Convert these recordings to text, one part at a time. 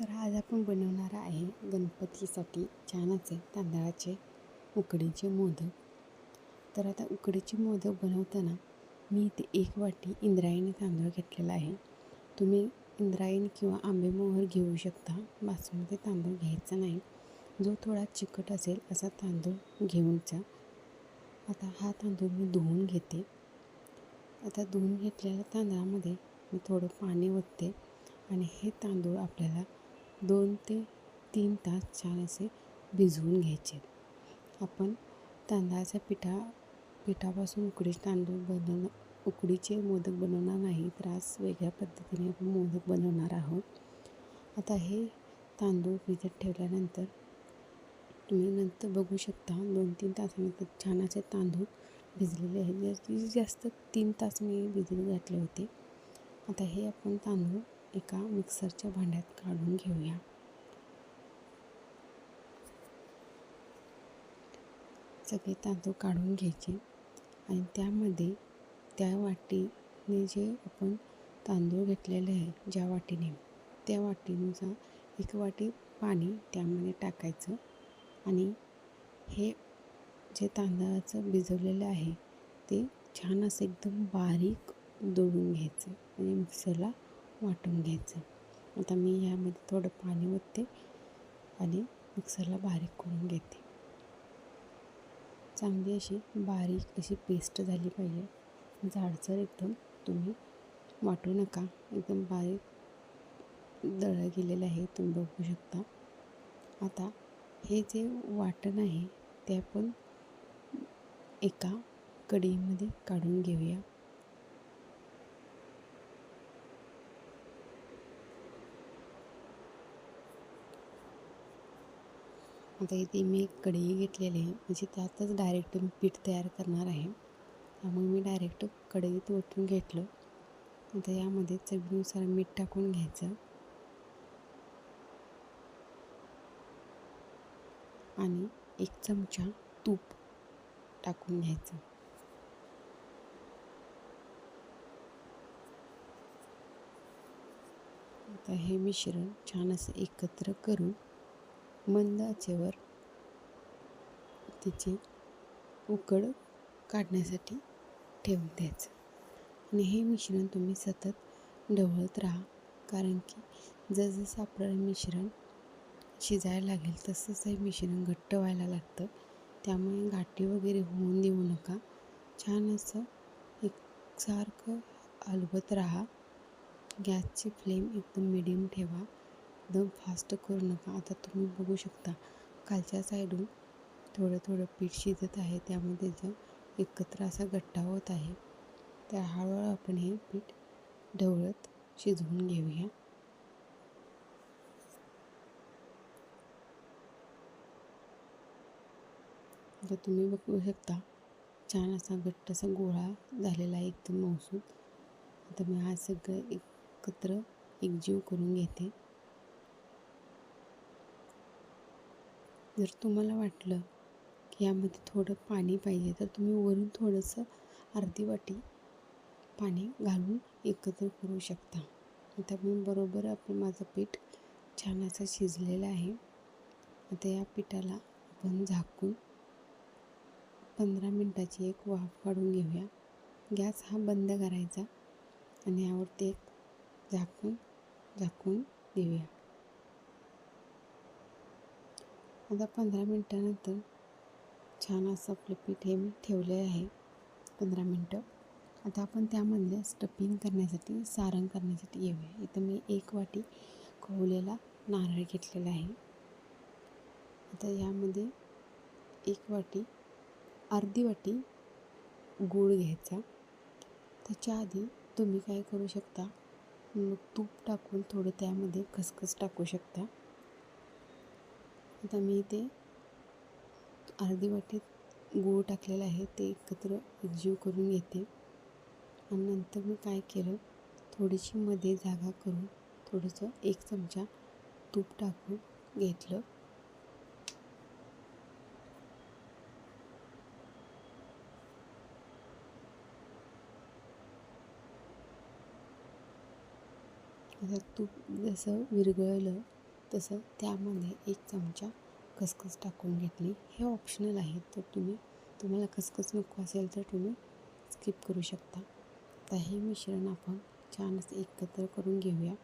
तर आज आपण बनवणार आहे गणपतीसाठी छान असे तांदळाचे उकडीचे मोदक. तर आता उकडीचे मोदक बनवताना मी इथे एक वाटी इंद्रायणी तांदूळ घेतलेला आहे. तुम्ही इंद्रायणी किंवा आंबेमोहर घेऊ शकता बासमती तांदूळ घ्यायचा नाही. जो थोडा चिकट असेल असा तांदूळ घेऊन जा. आता हा तांदूळ मी धुवून घेते. आता धुवून घेतलेल्या तांदळामध्ये मी थोडं पाणी ओतते आणि हे तांदूळ आपल्याला दोन ते तीन तास छान असे भिजवून घ्यायचे. आपण तांदळाच्या पिठा पिठापासून उकडीचे तांदूळ बनवणं उकडीचे मोदक बनवणार नाही तर आज वेगळ्या पद्धतीने आपण मोदक बनवणार आहोत. आता हे तांदूळ भिजत ठेवल्यानंतर तुम्ही नंतर बघू शकता दोन तीन तासानंतर छान असे तांदूळ भिजलेले आहेत. जास्तीत जास्त तीन तास मी भिजत घातले होते. आता हे आपण तांदूळ एका मिक्सरच्या भांड्यात काढून घेऊया. सगळे तांदूळ काढून घ्यायचे आणि त्यामध्ये त्या वाटीने जे आपण तांदूळ घेतलेले आहे ज्या वाटीने त्या वाटीनुसार एक वाटी पाणी त्यामध्ये टाकायचं आणि हे जे तांदळाचं भिजवलेलं आहे ते छान असं एकदम बारीक दळून घ्यायचं. म्हणजे मिक्सरला वाटून घ्यायचं. आता मी ह्यामध्ये थोडं पाणी ओतते आणि मिक्सरला बारीक करून घेते. चांगली अशी बारीक अशी पेस्ट झाली पाहिजे. जाडसर एकदम तुम्ही वाटू नका. एकदम बारीक दळं गेलेलं आहे तुम्ही बघू शकता. आता हे जे वाटण आहे ते आपण एका कढईमध्ये काढून घेऊया. आता इथे मी एक कढई घेतलेली आहे. म्हणजे त्यातच डायरेक्ट मी पीठ तयार करणार आहे. त्यामुळे मी डायरेक्ट कढईत ओतून घेतलं. आता यामध्ये चवीनुसार मीठ टाकून घ्यायचं. आणि एक चमचा तूप टाकून घ्यायचं. आता हे मिश्रण छान असं एकत्र करून मंद आचेवर तिची उकड काढण्यासाठी ठेवून द्यायचं आणि हे मिश्रण तुम्ही सतत ढवळत राहा कारण की जसजसं आपलं मिश्रण शिजायला लागेल तसंच हे मिश्रण घट्ट व्हायला लागतं. त्यामुळे गाठी वगैरे होऊन देऊ नका. छान असं एकसारखं हलवत राहा. गॅसची फ्लेम एकदम मिडियम ठेवा. एकदम फास्ट करू नका. आता तुम्ही बघू शकता खालच्या साईडून थोडं थोडं पीठ शिजत आहे. त्यामध्ये जर एकत्र असा गट्टा होत आहे त्या हळूहळू आपण हे पीठ ढवळत शिजवून घेऊया. तर तुम्ही बघू शकता छान असा घट्ट असा गोळा झालेला आहे एकदम मौसूद आता मी हा सगळं एकत्र एकजीव करून घेते. जर तुम्हाला वाटलं की यामध्ये थोडं पाणी पाहिजे तर तुम्ही वरून थोडंसं अर्धी वाटी पाणी घालून एकत्र करू शकता. आता मी बरोबर आपण माझं पीठ छान असं शिजलेलं आहे. आता या पिठाला आपण झाकून पंधरा मिनटाची एक वाफ काढून घेऊया. गॅस हा बंद करायचा आणि यावरती एक झाकून झाकून देऊया. आता पंधरा मिनटानंतर छान असं आपलं पीठ हे मी ठेवले आहे. पंधरा मिनटं. आता आपण त्यामधलं स्टफिंग करण्यासाठी सारण करण्यासाठी येऊया. इथं मी एक वाटी खवलेला नारळ घेतलेला आहे. आता यामध्ये एक वाटी अर्धी वाटी गूळ घ्यायचा. त्याच्या आधी तुम्ही काय करू शकता? तूप टाकून थोडं त्यामध्ये खसखस टाकू शकता. आता मी ते अर्धी वाटीत गूळ टाकलेलं आहे ते एकत्र एकजीव करून घेते. आणि नंतर मी काय केलं थोडीशी मध्ये जागा करून थोडंसं एक चमचा तूप टाकून घेतलं. आता तूप जसं विरघळलं तसं त्यामध्ये एक चमचा खसखस टाकून घेतली. हे ऑप्शनल आहे. तर तुम्ही तुम्हाला खसखस नको असेल तर तुम्ही स्किप करू शकता. आता हे मिश्रण आपण छान असं एकत्र करून घेऊया.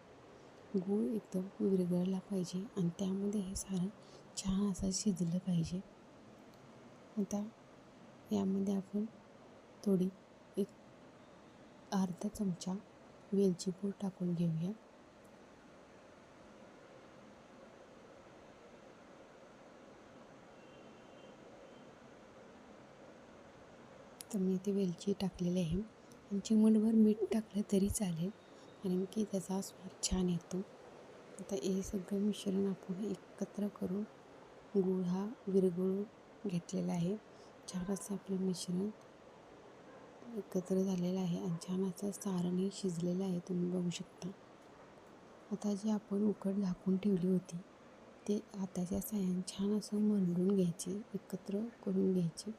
गूळ एकदम विरघळला पाहिजे आणि त्यामध्ये हे सारण छान असं शिजलं पाहिजे. आता यामध्ये आपण थोडी एक अर्धा चमचा वेलची पूड टाकून घेऊया. तर मी इथे वेलची टाकलेली आहे. आणि चिमणभर मीठ टाकलं तरी चालेल. कारण की त्याचा स्वाद छान येतो. आता हे सगळं मिश्रण आपण एकत्र करून गूळ हा विरघळून घेतलेला आहे. छान असं आपलं मिश्रण एकत्र झालेलं आहे आणि छान असं सारणही शिजलेलं आहे. तुम्ही बघू शकता. आता जी आपण उकड झाकून ठेवली होती ते हाताच्या साह्याने छान असं मरडून घ्यायचे एकत्र करून घ्यायचे.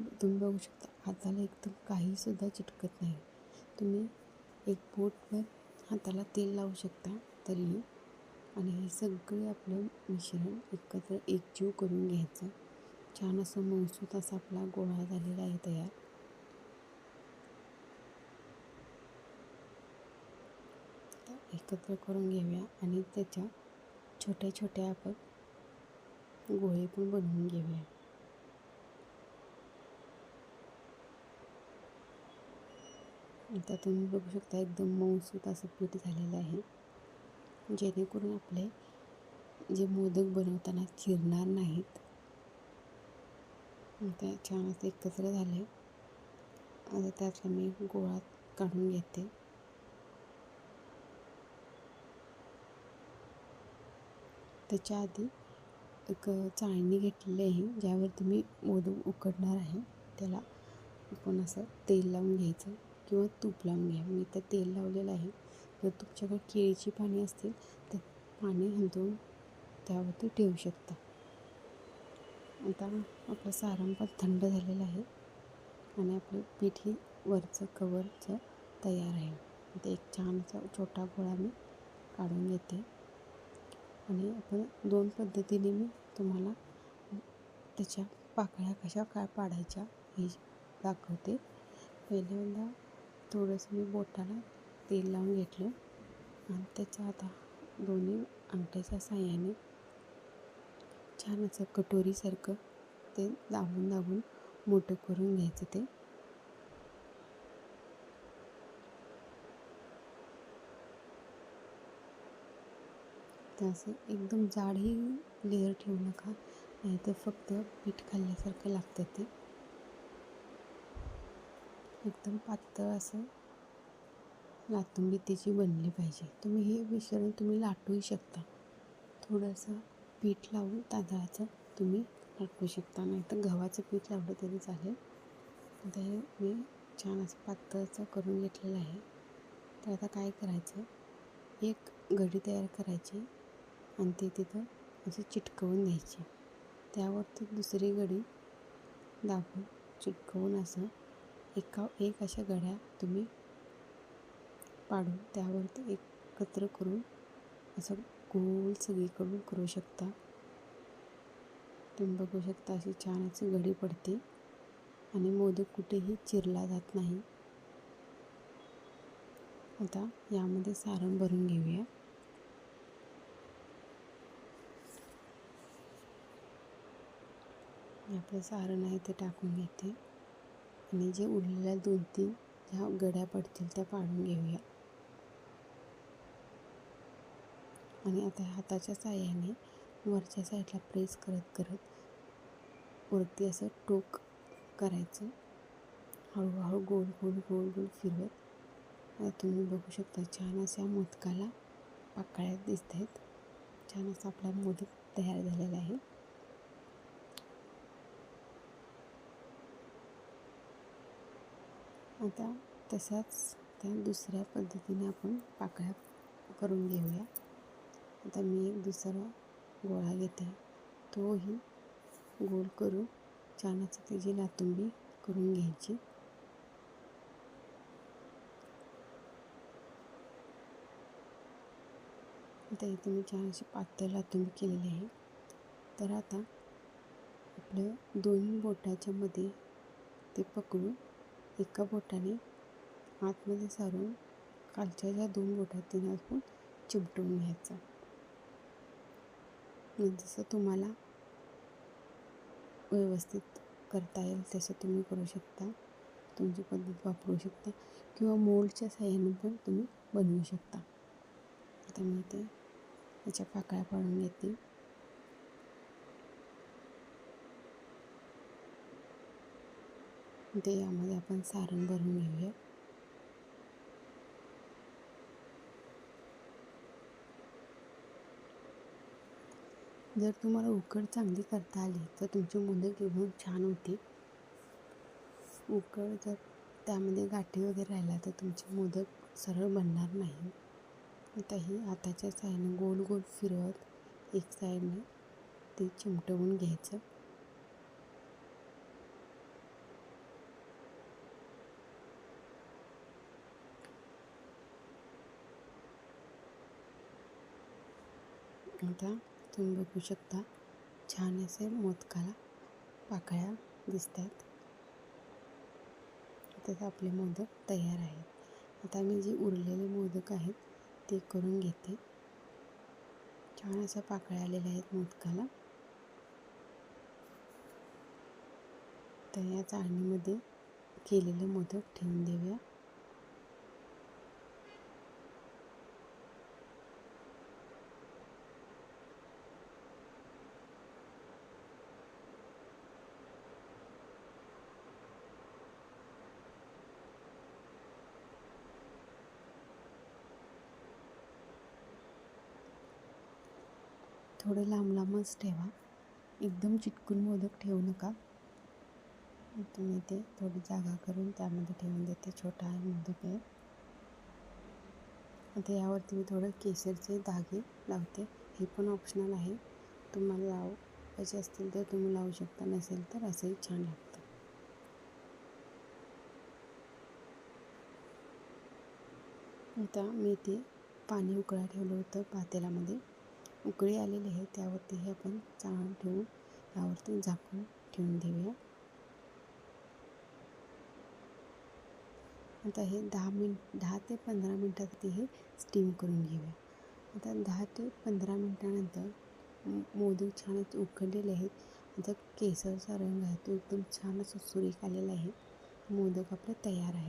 तुम्ही बघू शकता हाताला एकदम काहीसुद्धा चिटकत नाही. तुम्ही एक बोटभर हाताला तेल लावू शकता तरीही. आणि हे सगळे आपलं मिश्रण एकत्र एकजीव करून घ्यायचं. छान असं मऊसूत असा आपला गोळा झालेला आहे तयार. एकत्र करून घेऊया आणि त्याच्या छोट्या छोट्या आपण गोळे पण बनवून घेऊया. आता तुम्ही बघू शकता एकदम मऊसूत असं पीठ झालेलं आहे. जेणेकरून आपले जे मोदक बनवताना चिरणार नाहीत. ते छान असं एकत्र झाले. आता त्यातला मी गोळा काढून घेते. त्याच्या आधी एक चाळणी घेतलेली आहे ज्यावर तुम्ही मोदक उकडणार आहे. त्याला आपण असं तेल लावून घ्यायचं. किंवा तूप लावून घ्या. मी इथं तेल लावलेलं आहे. जर तुमच्याकडे केळीची पाणी असतील तर पाणी हलवून त्यावरती ठेवू शकता. आता आपलं सारण पण थंड झालेलं आहे आणि आपलं पीठही वरचं कवरचं तयार आहे. आता एक छानसा छोटा गोळा मी काढून घेते. आणि आपण दोन पद्धतीने मी तुम्हाला त्याच्या पाकळ्या कशा काय पाडायच्या हे दाखवते. पहिल्यांदा थोडंसं मी बोटाला तेल लावून घेतलं आणि त्याचं आता दोन्ही अंगठ्याच्या साह्याने छान असं कटोरीसारखं ते दाबून दाबून मोठं करून घ्यायचं ते. असं एकदम जाडही लेअर ठेवू नका नाही तर फक्त पीठ खाल्ल्यासारखं लागतं ते. एकदम पातळ असं लातुंबी त्याची बनली पाहिजे. तुम्ही हे मिश्रण तुम्ही लाटूही शकता. थोडंसं पीठ लावून तांदळाचं तुम्ही लाटू शकता. नाही तर गव्हाचं पीठ लावलं तरी चालेल. आता हे मी छान असं पातळचं करून घेतलेलं आहे. तर आता काय करायचं? एक घडी तयार करायची आणि ते तिथं अशी चिटकवून द्यायची त्यावरती दुसरी घडी दाबून चिटकवून असं एका एक अशा घड्या तुम्ही पाडून त्यावरती एकत्र करून असं गोल सगळीकडून करू शकता. तुम्ही बघू शकता अशी छान अशी घडी पडते आणि मोदक कुठेही चिरला जात नाही. आता यामध्ये सारण भरून घेऊया. आपलं सारण आहे ते टाकून घेते. आणि जे उरलेल्या दोन तीन ह्या गड्या पडतील त्या पाडून घेऊया. आणि आता हाताच्या साह्याने वरच्या साईडला प्रेस करत करत वरती असं टोक करायचं. हळूहळू गोल गोल गोल गोल फिरवत. आता तुम्ही बघू शकता छान अशा मोदकाला पाकळ्यात दिसत आहेत छान असा आपला मोदक तयार झालेला आहे. आता तसाच त्या दुसऱ्या पद्धतीने आपण पाकळ्या करून घेऊया. आता मी एक दुसरा गोळा घेते. तोही गोल करून छान त्याची लातुंबी करून घ्यायची. आता इथे मी छान अशी पातळ लातुंबी केलेली आहे. तर आता आपलं दोन बोटाच्या मध्ये ते पकडून एका बोटाने आतमध्ये सारून खालच्या ज्या दोन बोटात तिने आपण चिपटून घ्यायचं. जसं तुम्हाला व्यवस्थित करता येईल तसं तुम्ही करू शकता. तुमची पद्धत वापरू शकता. किंवा मोल्डच्या साह्याने पण तुम्ही बनवू शकता. आता मी ते त्याच्या पाकळ्या पाडून घेते. ते यामध्ये आपण सारण भरून घेऊया. जर तुम्हाला उकड चांगली करता आली तर तुमची मोदक एकदम छान होते उकड जर त्यामध्ये गाठी वगैरे राहिला तर तुमचे मोदक सरळ बनणार नाही. आताही आताच्या हाताच्या गोल गोल फिरवत एक साईडने ते चिमटवून घ्यायचं. आता तुम्ही बघू शकता छान असे मोदकाला पाकळ्या दिसतात. आता आपले मोदक तयार आहेत. आता मी जे उरलेले मोदक आहेत ते करून घेते. छान अशा पाकळ्या आलेल्या आहेत मोदकाला. तर या चाळणीमध्ये केलेले मोदक ठेवून देऊया. थोडे लांब लांबच ठेवा. एकदम चिटकून मोदक ठेवू नका. तुम्ही ते थोडी जागा करून त्यामध्ये ठेवून देते. छोटा आहे मोदक आहे. आता यावरती मी थोडं केसरचे धागे लावते. हे पण ऑप्शनल आहे. तुम्हाला लावायचे असतील तर तुम्ही लावू शकता. नसेल तर असंही छान लागतं. आता मी ते पाणी उकळा ठेवलं होतं पातेल्यामध्ये. उकळी आलेली आहे त्यावरती हे आपण चाळण ठेवून त्यावरती झाकून ठेवून देऊया. आता हे दहा मिनट दहा ते पंधरा मिनटासाठी हे स्टीम करून घेऊया. आता दहा ते पंधरा मिनटानंतर मोदक छानच उकडलेले आहेत. आता केसरचा रंग आहे तो एकदम छान असं सुरेख आलेला आहे. मोदक आपले तयार आहे